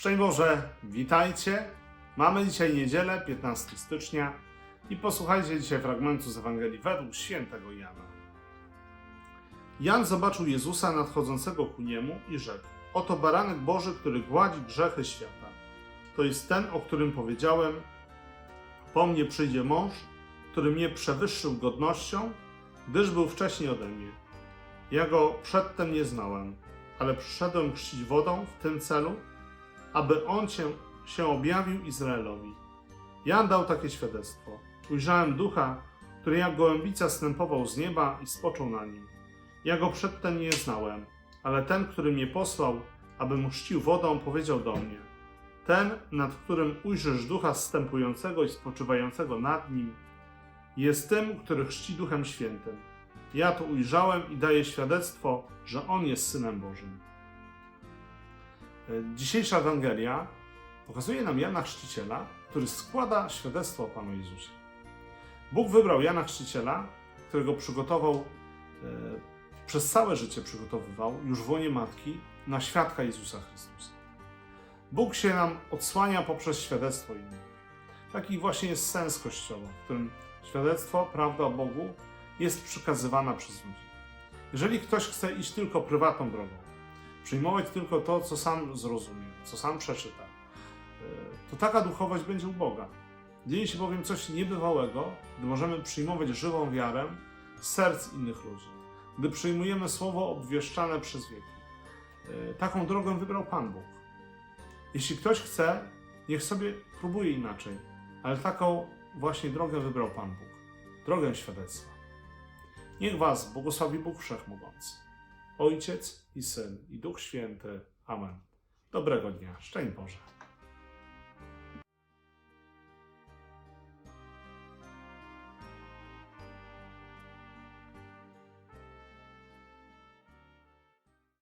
Szczęść Boże, witajcie. Mamy dzisiaj niedzielę, 15 stycznia i posłuchajcie dzisiaj fragmentu z Ewangelii według świętego Jana. Jan zobaczył Jezusa nadchodzącego ku niemu i rzekł: Oto baranek Boży, który gładzi grzechy świata. To jest ten, o którym powiedziałem: Po mnie przyjdzie mąż, który mnie przewyższył godnością, gdyż był wcześniej ode mnie. Ja go przedtem nie znałem, ale przyszedłem chrzcić wodą w tym celu, aby on się, się objawił Izraelowi. Jan dał takie świadectwo. Ujrzałem ducha, który jak gołębica stępował z nieba i spoczął na nim. Ja go przedtem nie znałem, ale ten, który mnie posłał, abym chrzcił wodą, powiedział do mnie: Ten, nad którym ujrzysz ducha zstępującego i spoczywającego nad nim, jest tym, który chrzci duchem świętym. Ja to ujrzałem i daję świadectwo, że on jest synem Bożym. E, Dzisiejsza Ewangelia pokazuje nam Jana Chrzciciela, który składa świadectwo o Panu Jezusie. Bóg wybrał Jana Chrzciciela, którego przygotował, e, przez całe życie przygotowywał, już w łonie matki, na świadka Jezusa Chrystusa. Bóg się nam odsłania poprzez świadectwo innych. Taki właśnie jest sens Kościoła, w którym świadectwo, prawda o Bogu jest przekazywana przez ludzi. Jeżeli ktoś chce iść tylko prywatną drogą, przyjmować tylko to, co sam zrozumie, co sam przeczyta, y, to taka duchowość będzie u Boga. Dzieje się bowiem coś niebywałego, gdy możemy przyjmować żywą wiarę serc innych ludzi. Gdy przyjmujemy słowo obwieszczane przez wieki. Y, Taką drogę wybrał Pan Bóg. Jeśli ktoś chce, niech sobie próbuje inaczej, ale taką właśnie drogę wybrał Pan Bóg. Drogę świadectwa. Niech Was błogosławi Bóg Wszechmogący, Ojciec i Syn i Duch Święty. Amen. Dobrego dnia. Szczęść Boże.